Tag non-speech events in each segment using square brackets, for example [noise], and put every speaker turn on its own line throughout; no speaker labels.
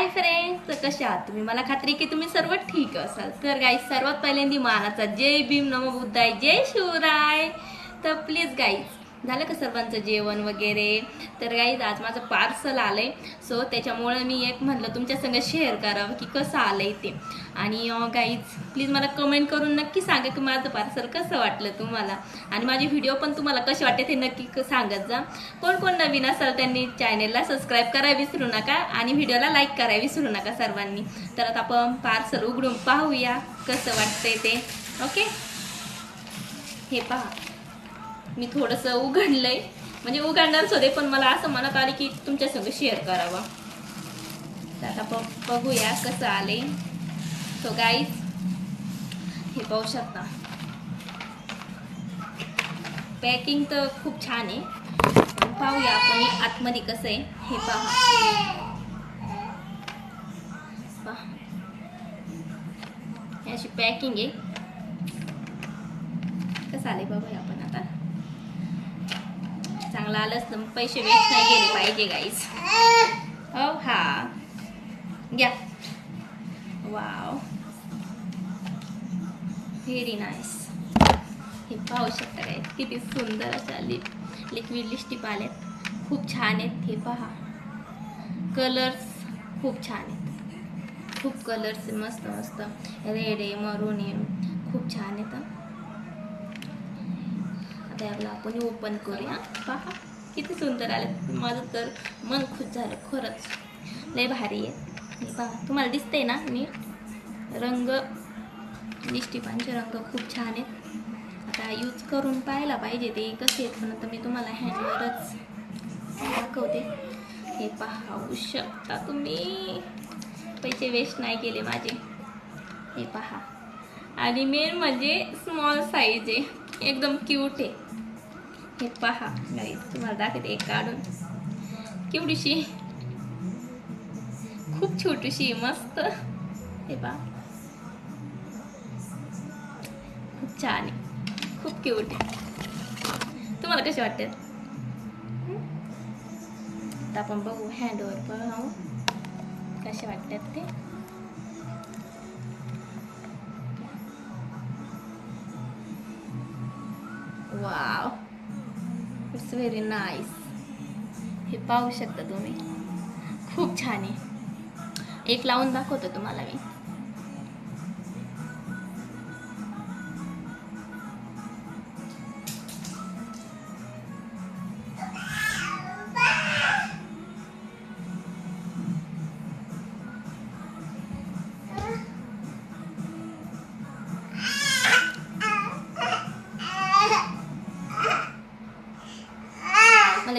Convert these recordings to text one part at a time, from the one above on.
Hi friends तर कसे आहात तुम्ही? मला खात्री की तुम्ही सर्व ठीक असाल. तर गाई सर्वात पहिल्यांदी मानाचा जय भीम नम बुद्धाय जय शिवराय. तर प्लीज गाईज झालं का सर्वांचं जेवण वगैरे? तर गाईज आज माझं पार्सल आलंय. सो त्याच्यामुळं मी एक म्हटलं तुमच्या संग शेअर करावं की कसं आलंय ते. आणि गाईज प्लीज मला कमेंट करून नक्की सांगा की माझं पार्सल कसं वाटलं तुम्हाला. आणि माझे व्हिडिओ पण तुम्हाला कसे वाटते ते नक्की सांगत जा. कोण कोण नवीन असाल त्यांनी चॅनेलला सबस्क्राईब करायला विसरू नका. आणि व्हिडिओला लाईक करायला विसरू नका सर्वांनी. तर आता आपण पार्सल उघडून पाहूया कसं वाटतंय ते. ओके हे पहा. मी थोडंसं उघडलंय. म्हणजे उघडणारच होते पण मला असं मनात आले की तुमच्या संग शेअर करावा. तर आता बघूया कसं आले सो गाईज हे पाहू शकता. पॅकिंग तर खूप छान आहे. पण पाहूया आपण आतमध्ये कसं आहे. हे पहा. अशी पॅकिंग आहे. कसं आले बघूया आपण आता. चांगलं आलंच तर पैसे वेस्ट नाही गेले पाहिजे गाईज हो हा. घ्या. वाव व्हेरी नाईस हे पाहू शकता काय किती सुंदर अशा लिप लिक्विड लिस्टिप आल्यात खूप छान आहेत हे पहा. कलर्स खूप छान आहेत. खूप कलर्स मस्त मस्त. रेड आहे मरून आहे. खूप छान आहेत त्याला आपण ओपन करूया. पहा किती सुंदर आले. माझं तर मन खुश झालं खरंच. लय भारी आहे. हे पहा तुम्हाला दिसतंय ना नीट रंग लिस्टिपांचे रंग खूप छान आहेत. आता यूज करून पाहायला पाहिजे ते कसे आहेत पण आता मी तुम्हाला हँडवरच दाखवते. हे पाहू शकता तुम्ही. पैसे वेस्ट नाही केले माझे. हे पहा. आणि मेन म्हणजे स्मॉल साईज आहे. एकदम क्यूट आहे. हे पहा. तुम्हाला दाखवते एक काढून. केवढीशी. खूप छोटीशी मस्त. हे पहा. खूप छान आहे. खूप क्यूट आहे. तुम्हाला कसे वाटते? आता आपण बघू हँडवर पाहू. कसे वाटतात ते? वाव इट्स व्हेरी नाईस हे पाहू शकता तुम्ही. खूप छान आहे. एक लावून दाखवतो तुम्हाला मी.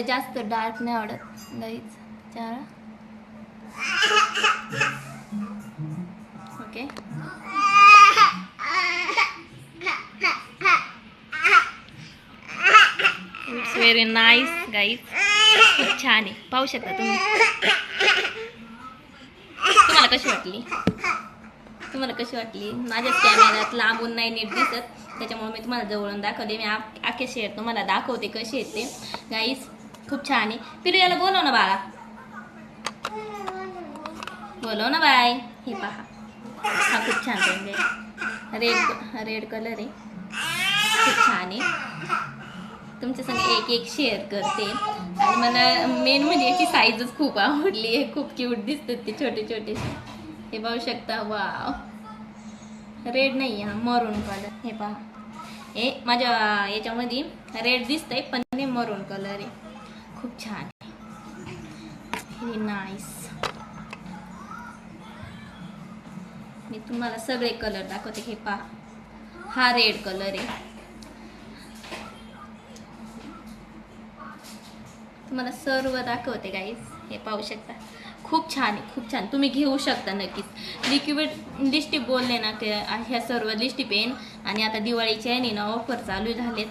मला जास्त डार्क नाही आवडत. लईच. चारा okay it's very nice guys खूप छान आहे. पाहू शकता तुम्ही. तुम्हाला कशी वाटली? तुम्हाला कशी वाटली? माझ्याच कॅमेऱ्यात लांबून नाही नीट दिसत. त्याच्यामुळे मी तुम्हाला जवळून दाखवते. मी आ- आखे शेअर तुम्हाला दाखवते कशी येते गाईस खूप छान आहे पिलू याला बोलव ना बाळा. बोलव ना बाय हे पहा. हा खूप छान रंग आहे. रेड रेड कलर आहे. खूप छान आहे तुमच्या संग एक एक शेअर करते. आणि मला मेन म्हणजे याची साईजच खूप आवडली आहे. खूप क्यूट दिसतात ते छोटे छोटे. हे पाहू शकता? वाव रेड नाही हा मरून कलर हे पहा. हे माझ्या याच्यामध्ये रेड दिसतंय पण हे मरून कलर आहे. खूप छान. व्हेरी नाईस मी तुम्हाला सगळे कलर दाखवते. हे पहा. हा रेड कलर आहे. तुम्हाला सर्व दाखवते गाईस हे पाहू शकता. खूप छान आहे. खूप छान. तुम्ही घेऊ शकता नक्कीच. लिक्विड लिस्टिप बोलले ना ते ह्या सर्व लिस्टिप पेन आणि आता दिवाळीच्या आहे ना ऑफर चालू झालेत.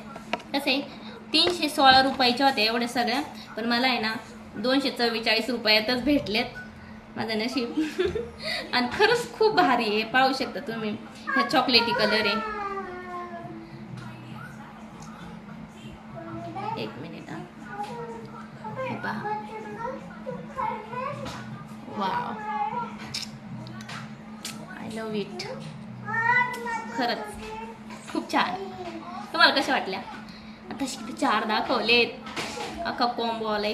कसं? आहे तीनशे सोळा रुपयाच्या होत्या एवढ्या सगळ्या पण मला आहे ना दोनशे चव्वेचाळीस रुपयातच भेटलेत. माझं नशीब. [laughs] आणि खरंच खूप भारी आहे. पाहू शकता तुम्ही ह्या चॉकलेटी कलर आहे. एक मिनिट हे. पहा. वाव आय लव्ह इट खरंच. खूप छान. तुम्हाला कशा वाटल्या? आता किती चार दाखवलेत. अख्खा कॉम्बो आलाय.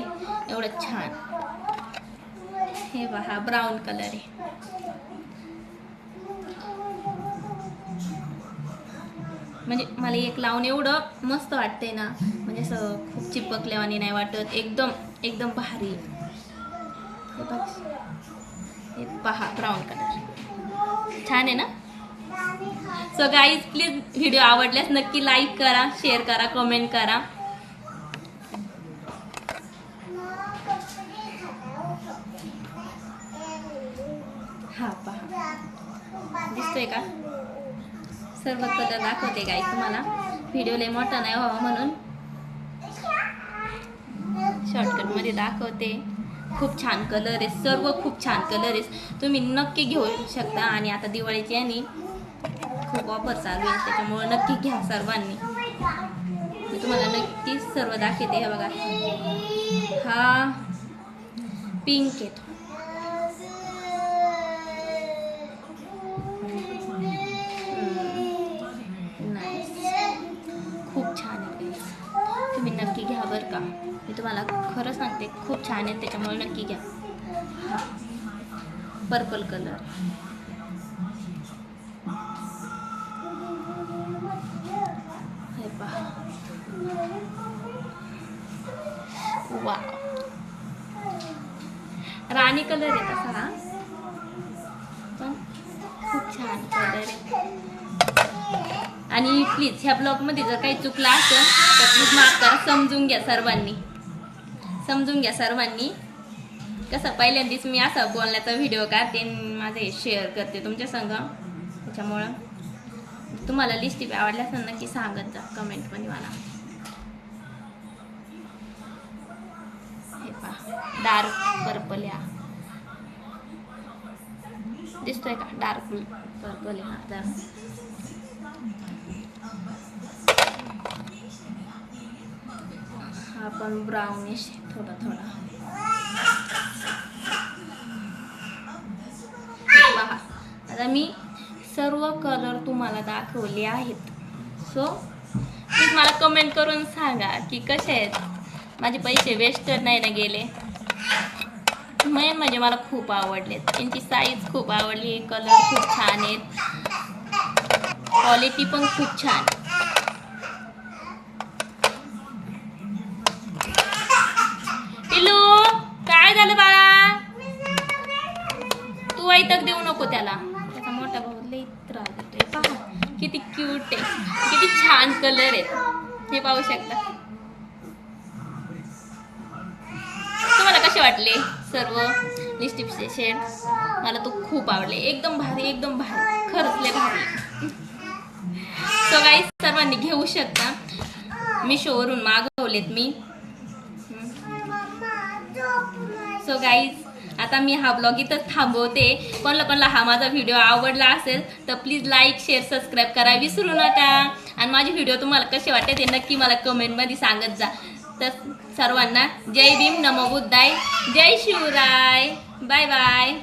एवढं छान. हे पहा ब्राऊन कलर आहे. म्हणजे मला एक लावून एवढं मस्त वाटतंय ना. म्हणजे असं खूप चिपकल्यावानी नाही वाटत. एकदम एकदम भारी. हे पहा ब्राऊन कलर छान आहे ना? सो गाईज प्लीज व्हिडिओ आवडल्यास नक्की लाईक करा शेअर करा कमेंट करा. हा पहा. दिसतोय का? सर्व कलर दाखवते गाईज तुम्हाला. व्हिडिओ लय मोठा नाही व्हावा म्हणून. शॉर्टकटमध्ये दाखवते. खूप छान कलर आहे. सर्व खूप छान कलर आहे. तुम्ही नक्की घेऊ शकता. आणि आता दिवाळीची आणि खूप ऑफर चालू आहे. त्याच्यामुळे नक्की घ्या सर्वांनी. मी तुम्हाला नक्कीच सर्व दाखवते. हे बघा. हा पिंक आहे खूप छान आहे त्याच्यामुळे नक्की घ्या. हा पर्पल कलर हे पहा. वा राणी कलर आहे तसा हा. पण खूप छान कलर आहे. आणि प्लीज ह्या ब्लॉगमध्ये जर काही चुकलं असेल तर प्लीज माफ करा समजून घ्या सर्वांनी. समजून घ्या सर्वांनी. कसं पहिल्यांदाच मी असं बोलण्याचा व्हिडिओ काढते माझे शेअर करते तुमच्या संग. त्याच्यामुळं तुम्हाला लिस्ट आवडल्या तर नक्की सांगत जा कमेंटमध्ये मला. हे पहा डार्क पर्पल या. दिसतोय का? डार्क पर्पल हा हा पण ब्राउनिश थोडा थोडा पहा आता मी सर्व कलर तुम्हाला दाखवले आहेत सो प्लीज मला कमेंट करून सांगा की कसे आहेत माझे पैसे वेस्ट नाही ना गेले मेन म्हणजे मला खूप आवडलेत त्यांची साईज खूप आवडली कलर खूप छान आहेत क्वालिटी पण खूप छान त्याला. त्याचा मोठा भाऊ लई त्रास देतोय. पहा किती क्यूट आहे. किती छान कलर आहेत हे पाहू शकता. तुम्हाला कसे वाटले सर्व लिस्टिपचे शेड मला तो खूप आवडले. एकदम भारी एकदम भारी. खरंच लय भारी. सो गाईज सर्वांनी घेऊ शकता. मी शोवरून मागवलेत मी. सो गाईज आता मी हा ब्लॉग इथंच थांबवते. कोणाला कोणाला हा माझा व्हिडिओ आवडला असेल तर प्लीज लाईक शेअर सबस्क्राईब करा विसरू नका. आणि माझे व्हिडिओ तुम्हाला कसे वाटते ते नक्की मला कमेंटमध्ये सांगत जा. तर सर्वांना जय भीम नमो बुद्धाय. जय शिवराय. Bye bye